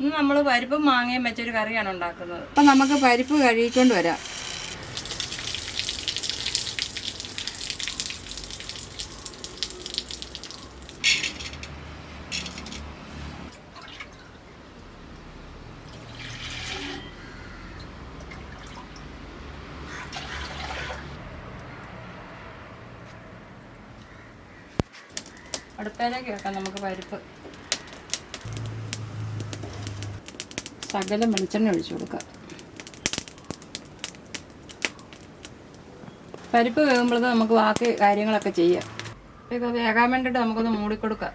ഇന്ന് നമ്മൾ പരിപ്പും മാങ്ങയും വെച്ചൊരു കറിയാണ് ഉണ്ടാക്കുന്നത്. അപ്പം നമുക്ക് പരിപ്പ് കഴുകിക്കൊണ്ട് വരാം. അടുപ്പേലേക്ക് വെക്കാം നമുക്ക് പരിപ്പ്. ശകലം വെളിച്ചെണ്ണ ഒഴിച്ചു കൊടുക്കുക പരിപ്പ് വേകുമ്പോഴത് നമുക്ക് ബാക്കി കാര്യങ്ങളൊക്കെ ചെയ്യാം. ഇത് വേകാൻ വേണ്ടിയിട്ട് നമുക്കൊന്ന് മൂടിക്കൊടുക്കാം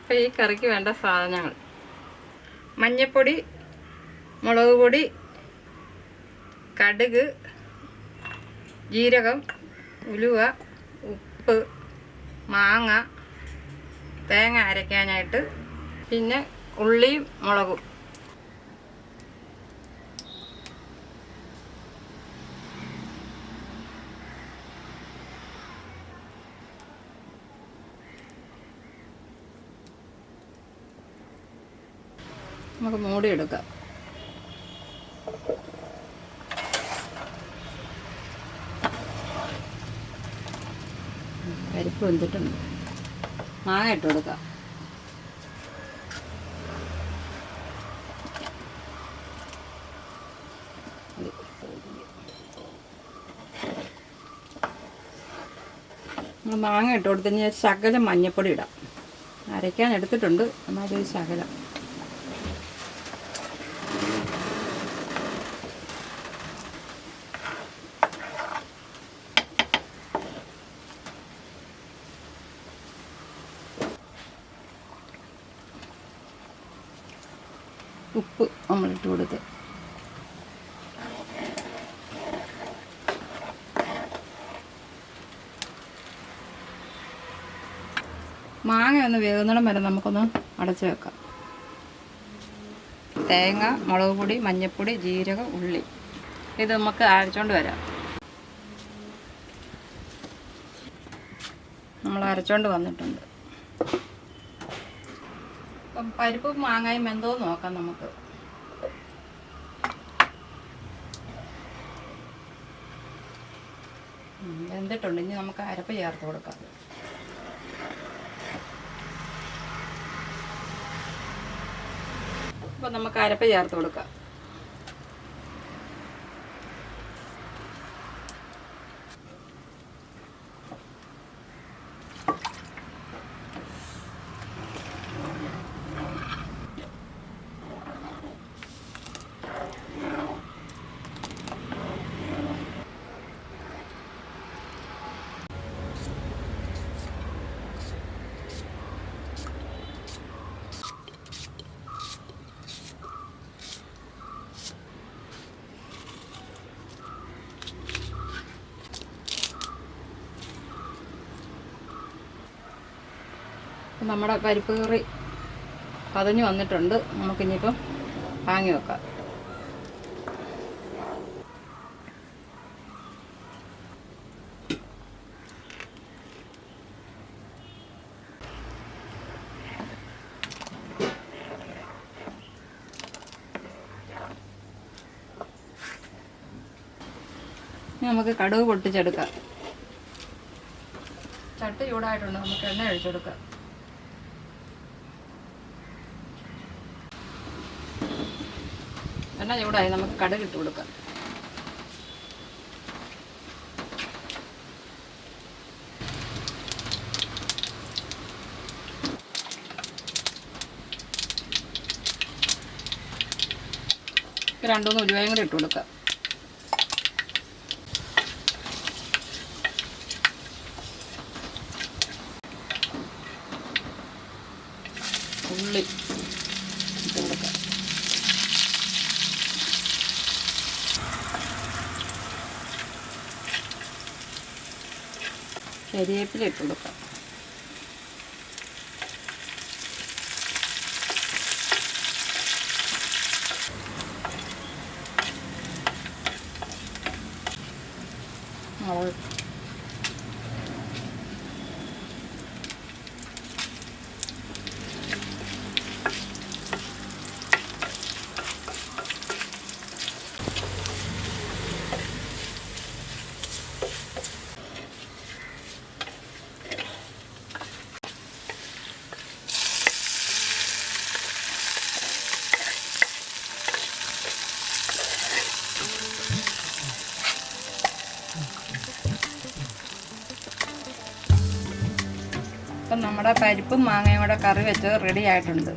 അപ്പോൾ ഈ കറിക്ക് വേണ്ട സാധനങ്ങൾ. മഞ്ഞപ്പൊടി മുളക് പൊടി കടുക് ജീരകം ഉലുവ ഉപ്പ് മാങ്ങ തേങ്ങ അരയ്ക്കാനായിട്ട് പിന്നെ ഉള്ളിയും മുളകും. നമുക്ക് മൂടിയെടുക്കാം പരിപ്പ് വെന്തിട്ടുണ്ട്. മാങ്ങ ഇട്ട് കൊടുക്കാം. മാങ്ങ ഇട്ട് കൊടുത്ത് കഴിഞ്ഞാൽ ശകലം മഞ്ഞപ്പൊടി ഇടാം. അരയ്ക്കാൻ എടുത്തിട്ടുണ്ട്. എന്നാലും ശകലം. ഉപ്പ് നമ്മളിട്ട് കൊടുത്ത്. മാങ്ങ ഒന്ന് വേകുന്നിടം വരെ നമുക്കൊന്ന് അടച്ചു വെക്കാം. തേങ്ങ മുളക് പൊടി മഞ്ഞൾപ്പൊടി ജീരകം ഉള്ളി. ഇത് നമുക്ക് അരച്ചോണ്ട് വരാം. നമ്മൾ അരച്ചോണ്ട് വന്നിട്ടുണ്ട്. അപ്പം പരിപ്പും മാങ്ങയും എന്തോ നോക്കാം നമുക്ക്. എന്തിട്ടുണ്ട് ഇനി നമുക്ക് അരപ്പ് ചേർത്ത് കൊടുക്കാം. അപ്പം നമുക്ക് അരപ്പ് ചേർത്ത് കൊടുക്കാം. നമ്മുടെ പരിപ്പ് കറി പതഞ്ഞ് വന്നിട്ടുണ്ട്. നമുക്കിനിയിപ്പം വാങ്ങി വെക്കാം. നമുക്ക് കടുക് പൊട്ടിച്ചെടുക്കാം. ചട്ടി ചൂടായിട്ടുണ്ട്. നമുക്ക് എണ്ണ ഒഴിച്ചെടുക്കാം. എണ്ണ ചൂടായി നമുക്ക് കടുക് ഇട്ട് കൊടുക്കാം. രണ്ടുമൂന്ന് ഉലുവയും കൂടി ഇട്ട് കൊടുക്കാം. ഉള്ളി ഇട്ട് കൊടുക്കാം കരിവേപ്പില ഇട്ട് കൊടുക്കാം. അവൾ ഇപ്പം നമ്മുടെ പരിപ്പും മാങ്ങയും കൂടെ കറി വെച്ചത് റെഡി ആയിട്ടുണ്ട്.